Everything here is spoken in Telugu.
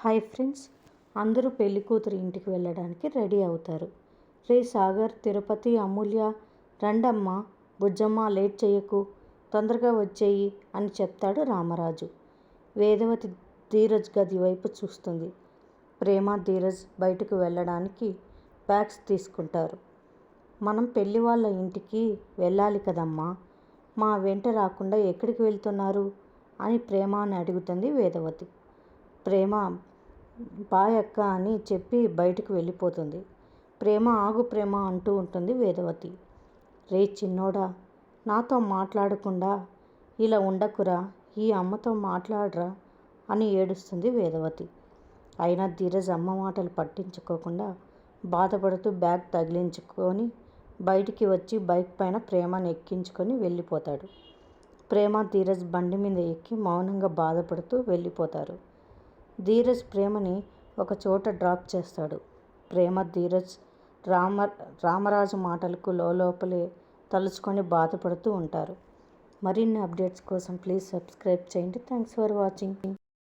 హాయ్ ఫ్రెండ్స్ అందరూ పెళ్ళి కూతురు ఇంటికి వెళ్ళడానికి రెడీ అవుతారు. రే సాగర్ తిరుపతి అమూల్య రండమ్మ బుజ్జమ్మ లేట్ చేయకు తొందరగా వచ్చేయి అని చెప్తాడు రామరాజు. వేదవతి ధీరజ్ గది వైపు చూస్తుంది. ప్రేమ ధీరజ్ బయటకు వెళ్ళడానికి బ్యాగ్స్ తీసుకుంటారు. మనం పెళ్ళి వాళ్ళ ఇంటికి వెళ్ళాలి కదమ్మా మా వెంట రాకుండా ఎక్కడికి వెళ్తున్నారు? అని ప్రేమ అని అడుగుతుంది వేదవతి. ప్రేమ బాయ్ అని చెప్పి బయటకు వెళ్ళిపోతుంది. ప్రేమ ఆగు ప్రేమ అంటూ ఉంటుంది వేదవతి. రే చిన్నోడా నాతో మాట్లాడకుండా ఇలా ఉండకురా ఈ అమ్మతో మాట్లాడరా అని ఏడుస్తుంది వేదవతి. అయినా ధీరజ్ అమ్మ మాటలు పట్టించుకోకుండా బాధపడుతూ బ్యాగ్ తగిలించుకొని బయటికి వచ్చి బైక్ పైన ప్రేమను ఎక్కించుకొని వెళ్ళిపోతాడు. ప్రేమ ధీరజ్ బండి మీద ఎక్కి మౌనంగా బాధపడుతూ వెళ్ళిపోతారు. ధీరజ్ ప్రేమని ఒక చోట డ్రాప్ చేస్తాడు. ప్రేమ ధీరజ్ రామ రామరాజు మాటలకు లోపలే తలుచుకొని బాధపడుతూ ఉంటారు. మరిన్ని అప్డేట్స్ కోసం ప్లీజ్ సబ్స్క్రైబ్ చేయండి. Thanks for watching.